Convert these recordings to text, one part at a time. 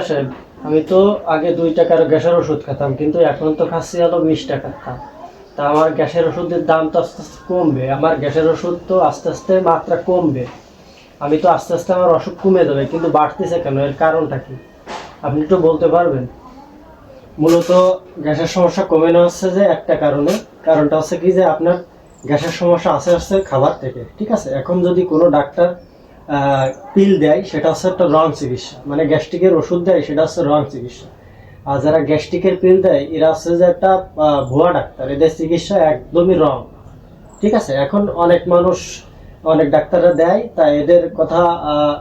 আসেন আমি তো আগে দুই টাকার গ্যাসের ওষুধ খেতাম, কিন্তু এখন তো খাচ্ছি হলো বিশ টাকার দাম তা আমার গ্যাসের ওষুধের দাম তো আস্তে আস্তে কমবে, আমার গ্যাসের ওষুধ তো আস্তে আস্তে মাত্রা কমবে। আমি তো আস্তে আস্তে আমার অসুখ কমে যাবে, কিন্তু বাড়তেছে কেন? এর কারণটা কি? আপনি একটু বলতে পারবেন? মূলত গ্যাসের সমস্যা কমে না হচ্ছে যে একটা কারণে। কারণটা হচ্ছে কি যে আপনার গ্যাসের সমস্যা আসে আসছে খাবার থেকে, ঠিক আছে? এখন যদি কোনো ডাক্তার পিল দেয়, সেটা হচ্ছে একটা রং চিকিৎসা। মানে গ্যাস্ট্রিকের ওষুধ দেয়, সেটা হচ্ছে রং চিকিৎসা। আর যারা গ্যাস্ট্রিকের পিল দেয়, এরা হচ্ছে যে একটা ভুয়া ডাক্তার। এদের চিকিৎসা একদমই রং। ঠিক আছে? এখন অনেক মানুষ, অনেক ডাক্তাররা দেয় তা এদের কথা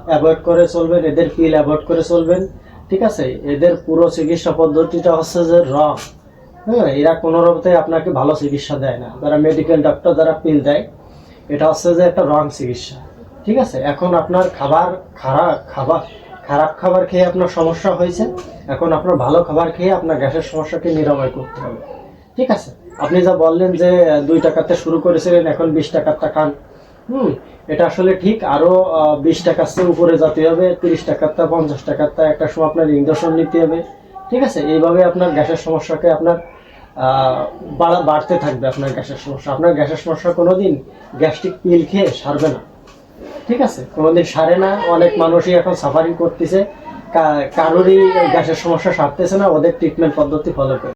অ্যাভয়েড করে চলবেন, এদের পিল অ্যাভয়েড করে চলবেন। ঠিক আছে? এদের পুরো চিকিৎসা পদ্ধতিটা হচ্ছে যে রং। হ্যাঁ এরা কোনো রকমতে আপনাকে ভালো চিকিৎসা দেয় না। যারা মেডিকেল ডক্টর যারা পিল দেয়, এটা হচ্ছে যে একটা রং চিকিৎসা। ঠিক আছে? এখন আপনার খাবার খারাপ খাবার খারাপ খাবার খেয়ে আপনার সমস্যা হয়েছে। এখন আপনার ভালো খাবার খেয়ে আপনার গ্যাসের সমস্যাকে নিরাময় করতে হবে। ঠিক আছে? আপনি যা বললেন যে দুই টাকাতে শুরু করেছিলেন, এখন বিশ টাকারটা খান। হুম, এটা আসলে ঠিক। আরও বিশ টাকার চেয়ে উপরে যেতে হবে, তিরিশ টাকারটা, পঞ্চাশ টাকারটা, একটা সময় আপনার ইঞ্জেকশন নিতে হবে। ঠিক আছে? এইভাবে আপনার গ্যাসের সমস্যাকে আপনার বাড়া- বাড়তে থাকবে আপনার গ্যাসের সমস্যা। আপনার গ্যাসের সমস্যা কোনোদিন গ্যাস্ট্রিক পিল খেয়ে সারবে না। ঠিক আছে? কোনোদিন সারে না, অনেক মানুষই এখন সাফারিং করতেছে। কারোরই গ্যাসের সমস্যা সারতেছে না, ওদের ট্রিটমেন্ট পদ্ধতি ফলো করে।